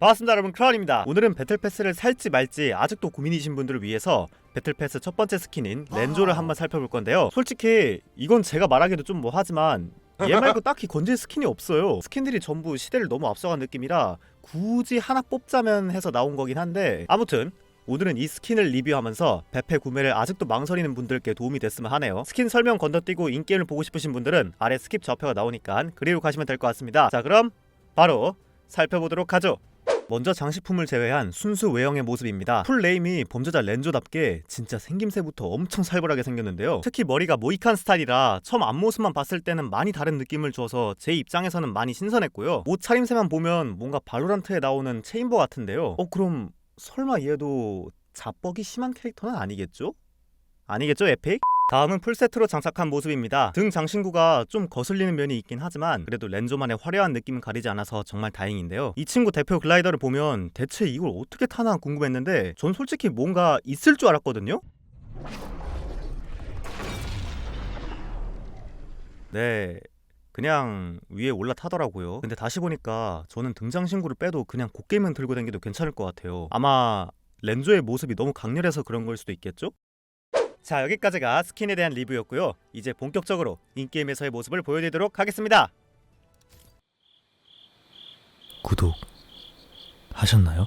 반갑습니다 여러분 크라운입니다 오늘은 배틀패스를 살지 말지 아직도 고민이신 분들을 위해서 배틀패스 첫 번째 스킨인 렌조를 한번 살펴볼 건데요 솔직히 이건 제가 말하기도 좀 뭐하지만 얘 말고 딱히 건질 스킨이 없어요 스킨들이 전부 시대를 너무 앞서간 느낌이라 굳이 하나 뽑자면 해서 나온 거긴 한데 아무튼 오늘은 이 스킨을 리뷰하면서 배패 구매를 아직도 망설이는 분들께 도움이 됐으면 하네요. 스킨 설명 건너뛰고 인게임을 보고 싶으신 분들은 아래 스킵 좌표가 나오니까 그리로 가시면 될 것 같습니다. 자 그럼 바로 살펴보도록 하죠. 먼저 장식품을 제외한 순수 외형의 모습입니다. 풀 네임이 범죄자 렌조답게 진짜 생김새부터 엄청 살벌하게 생겼는데요. 특히 머리가 모이칸 스타일이라 처음 앞모습만 봤을 때는 많이 다른 느낌을 줘서 제 입장에서는 많이 신선했고요. 옷 차림새만 보면 뭔가 발로란트에 나오는 체인버 같은데요. 어 그럼 설마 얘도 자뻑이 심한 캐릭터는 아니겠죠? 아니겠죠 에픽? 다음은 풀세트로 장착한 모습입니다. 등 장신구가 좀 거슬리는 면이 있긴 하지만 그래도 렌조만의 화려한 느낌은 가리지 않아서 정말 다행인데요. 이 친구 대표 글라이더를 보면 대체 이걸 어떻게 타나 궁금했는데 전 솔직히 뭔가 있을 줄 알았거든요. 네. 그냥 위에 올라타더라고요. 근데 다시 보니까 저는 등장 신구를 빼도 그냥 곡괭이만 들고 다니도 괜찮을 것 같아요. 아마 렌조의 모습이 너무 강렬해서 그런 걸 수도 있겠죠? 자 여기까지가 스킨에 대한 리뷰였고요. 이제 본격적으로 인게임에서의 모습을 보여드리도록 하겠습니다. 구독 하셨나요?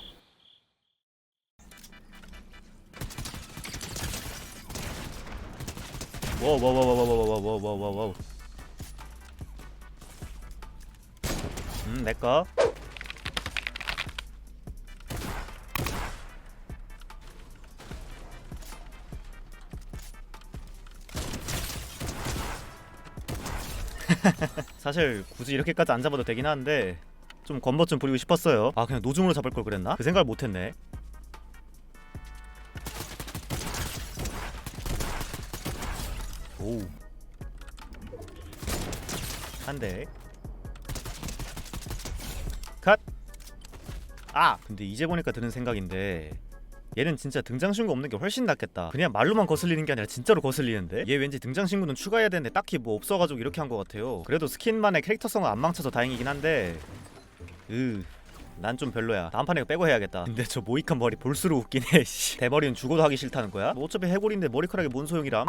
워워워워워워워워워워워 음 내꺼 사실 굳이 이렇게까지 안 잡아도 되긴 하는데 좀 건버 좀 부리고 싶었어요 아 그냥 노중으로 잡을 걸 그랬나? 그 생각을 못했네 오. 한 대. 컷. 아, 근데 이제 보니까 드는 생각인데 얘는 진짜 등장 신고 없는 게 훨씬 낫겠다. 그냥 말로만 거슬리는 게 아니라 진짜로 거슬리는데. 얘 왠지 등장 신고는 추가해야 되는데 딱히 뭐 없어가지고 이렇게 한 것 같아요. 그래도 스킨만의 캐릭터성은 안 망쳐서 다행이긴 한데. 으. 난좀 별로야. 다음 판에 이거 빼고 해야겠다. 근데 저 모이칸 머리 볼수록 해. 씨. 대머리는 죽어도 하기 싫다는 거야? 뭐 어차피 해골인데 머리카락이 뭔 소용이람?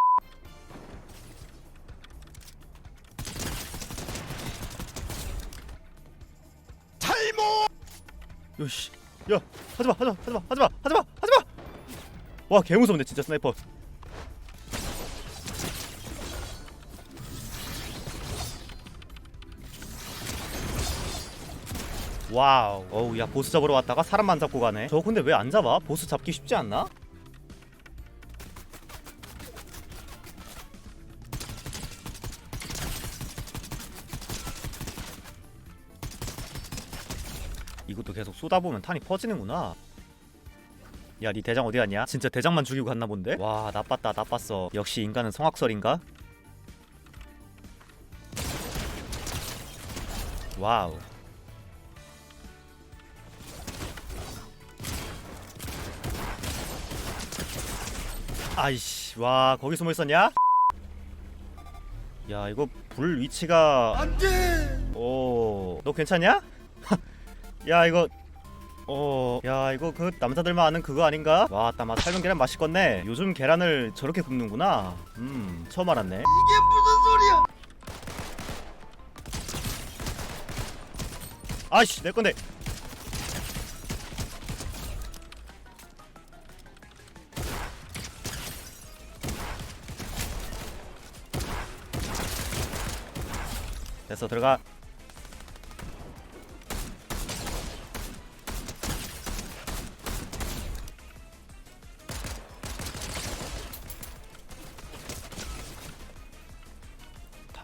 요씨 야 하지마 하지마 하지마 하지마 하지마 하지마 와 개무섭네 진짜 스나이퍼 와우 어우 야 보스 잡으러 왔다가 사람만 잡고 가네 저 근데 왜 안 잡아? 보스 잡기 쉽지 않나? 이것도 계속 쏟아보면 탄이 퍼지는구나. 야, 니 대장 어디 갔냐? 진짜 대장만 죽이고 갔나 본데? 와, 나빴다, 나빴어. 역시 인간은 성악설인가? 와우. 아이씨, 와, 거기 숨어 있었냐? 야, 이거 불 위치가 안돼. 오, 너 괜찮냐? 야 이거 어, 야 이거 그 남자들만 아는 그거 아닌가? 와, 따마 삶은 계란 맛있겠네. 요즘 계란을 저렇게 굽는구나. 음, 처음 알았네. 이게 무슨 소리야? 아이씨, 내 건데. 됐어, 들어가.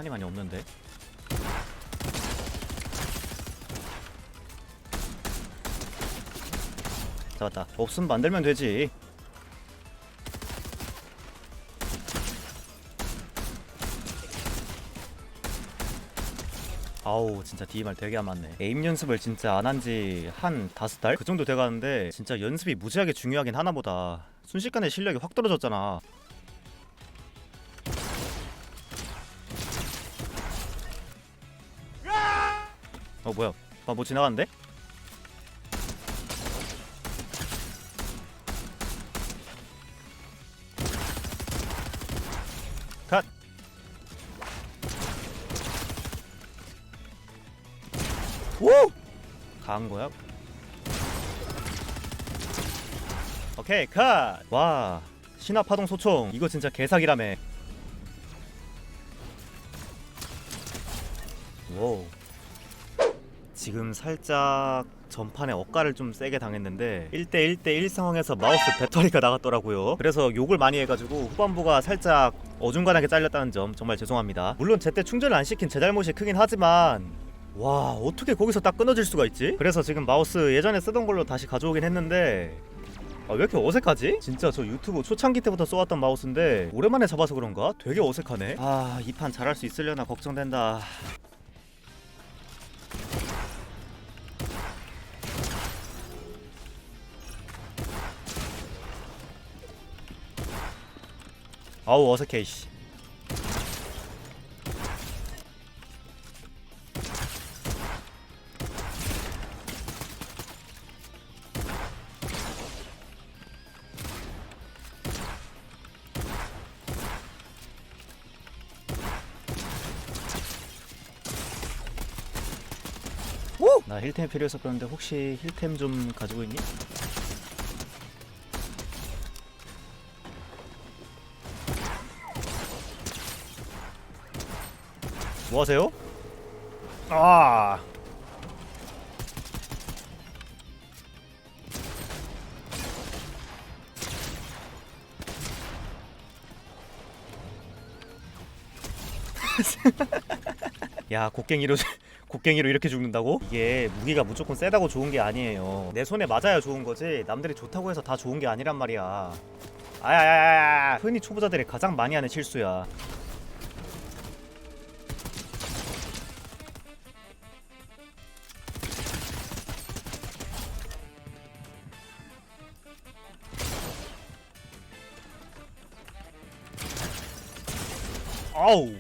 탄이 많이 없는데. 잡았다. 없으면 만들면 되지. 아우 진짜 DMR 되게 안 맞네 에임 연습을 진짜 안 한 지 한 다섯 달? 그 정도 돼가는데 진짜 연습이 무지하게 중요하긴 하나 보다 순식간에 실력이 확 떨어졌잖아 어 뭐야 아 뭐 지나갔는데? 컷! 오! 간 거야? 오케이 컷! 와 신화 파동 소총 이거 진짜 개사기라며 오 지금 살짝 전판에 억가를 좀 세게 당했는데 1대1대1 상황에서 마우스 배터리가 나갔더라고요 그래서 욕을 많이 해가지고 후반부가 살짝 어중간하게 잘렸다는 점 정말 죄송합니다 물론 제때 충전을 안 시킨 제 잘못이 크긴 하지만 와 어떻게 거기서 딱 끊어질 수가 있지? 그래서 지금 마우스 예전에 쓰던 걸로 다시 가져오긴 했는데 아, 왜 이렇게 어색하지? 진짜 저 유튜브 초창기 때부터 써왔던 마우스인데 오랜만에 잡아서 그런가? 되게 어색하네 아 이 판 잘할 수 있으려나 걱정된다 아우 어색해 씨 오! 나 힐템 필요해서 그런데 혹시 힐템 좀 가지고 있니? 뭐 하세요? 아. 야, 곡괭이로 곡괭이로 이렇게 죽는다고? 이게 무기가 무조건 세다고 좋은 게 아니에요. 내 손에 맞아야 좋은 거지. 남들이 좋다고 해서 다 좋은 게 아니란 말이야. 아야야야야. 흔히 초보자들이 가장 많이 하는 실수야. 아우.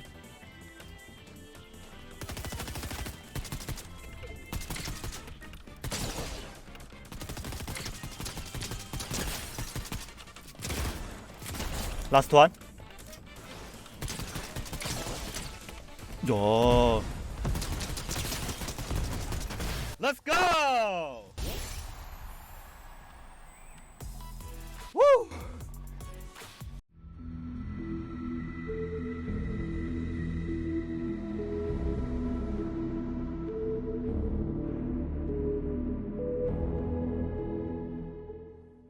라스트 원. 야. Let's go!